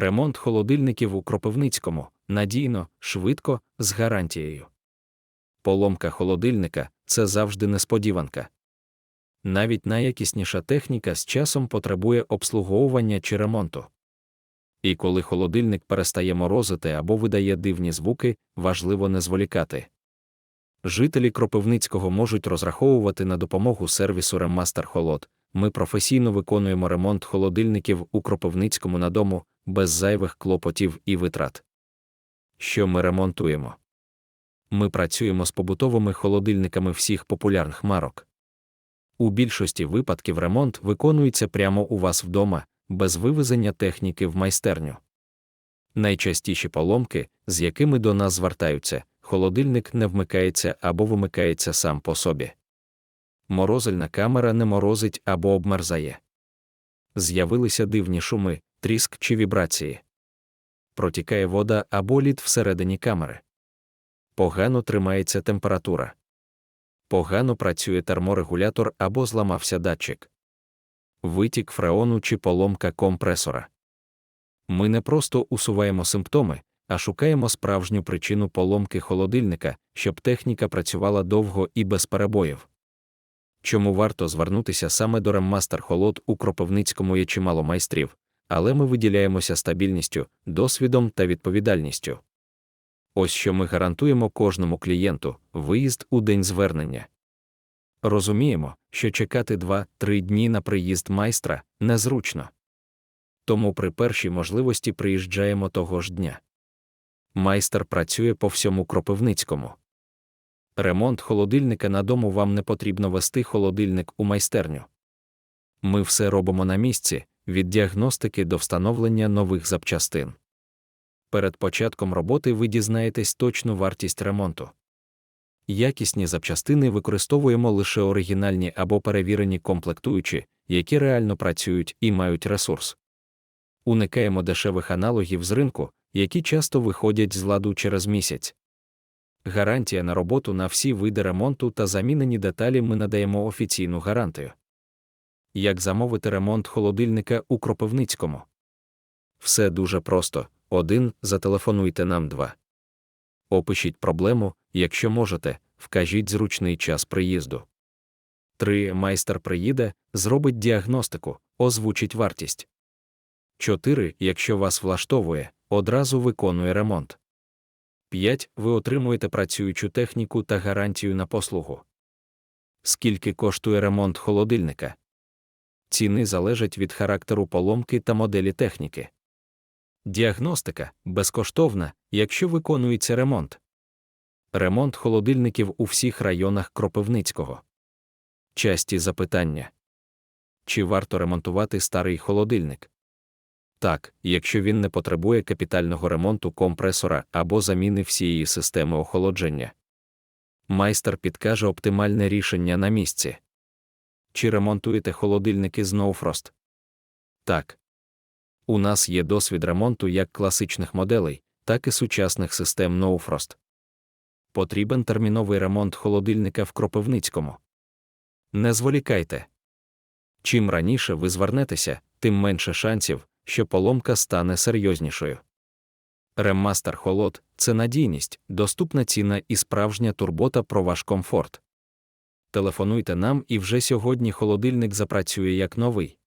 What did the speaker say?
Ремонт холодильників у Кропивницькому надійно, швидко, з гарантією. Поломка холодильника це завжди несподіванка. Навіть найякісніша техніка з часом потребує обслуговування чи ремонту. І коли холодильник перестає морозити або видає дивні звуки, важливо не зволікати. Жителі Кропивницького можуть розраховувати на допомогу сервісу Реммастер Холод. Ми професійно виконуємо ремонт холодильників у Кропивницькому на дому без зайвих клопотів і витрат. Що ми ремонтуємо? Ми працюємо з побутовими холодильниками всіх популярних марок. У більшості випадків ремонт виконується прямо у вас вдома, без вивезення техніки в майстерню. Найчастіші поломки, з якими до нас звертаються, холодильник не вмикається або вимикається сам по собі. Морозильна камера не морозить або обмерзає. З'явилися дивні шуми, тріск чи вібрації. Протікає вода або лід всередині камери. Погано тримається температура. Погано працює терморегулятор або зламався датчик. Витік фреону чи поломка компресора. Ми не просто усуваємо симптоми, а шукаємо справжню причину поломки холодильника, щоб техніка працювала довго і без перебоїв. Чому варто звернутися саме до Реммастер Холод у Кропивницькому є чимало майстрів, але ми виділяємося стабільністю, досвідом та відповідальністю. Ось що ми гарантуємо кожному клієнту виїзд у день звернення. Розуміємо, що чекати 2-3 дні на приїзд майстра незручно. Тому при першій можливості приїжджаємо того ж дня. Майстер працює по всьому Кропивницькому. Ремонт холодильника на дому вам не потрібно вести холодильник у майстерню. Ми все робимо на місці, від діагностики до встановлення нових запчастин. Перед початком роботи ви дізнаєтесь точну вартість ремонту. Якісні запчастини використовуємо лише оригінальні або перевірені комплектуючі, які реально працюють і мають ресурс. Уникаємо дешевих аналогів з ринку, які часто виходять з ладу через місяць. Гарантія на роботу на всі види ремонту та замінені деталі ми надаємо офіційну гарантію. Як замовити ремонт холодильника у Кропивницькому? Все дуже просто. Один, зателефонуйте нам два. Опишіть проблему, якщо можете, вкажіть зручний час приїзду. 3. Майстер приїде, зробить діагностику, озвучить вартість. 4. Якщо вас влаштовує, одразу виконує ремонт. 5. Ви отримуєте працюючу техніку та гарантію на послугу. Скільки коштує ремонт холодильника? Ціни залежать від характеру поломки та моделі техніки. Діагностика безкоштовна, якщо виконується ремонт. Ремонт холодильників у всіх районах Кропивницького. Часті запитання. Чи варто ремонтувати старий холодильник? Так, якщо він не потребує капітального ремонту компресора або заміни всієї системи охолодження. Майстер підкаже оптимальне рішення на місці. Чи ремонтуєте холодильники з Ноуфрост? Так. У нас є досвід ремонту як класичних моделей, так і сучасних систем Ноуфрост. Потрібен терміновий ремонт холодильника в Кропивницькому. Не зволікайте. Чим раніше ви звернетеся, тим менше шансів, що поломка стане серйознішою. Реммастер Холод це надійність, доступна ціна і справжня турбота про ваш комфорт. Телефонуйте нам і вже сьогодні холодильник запрацює як новий.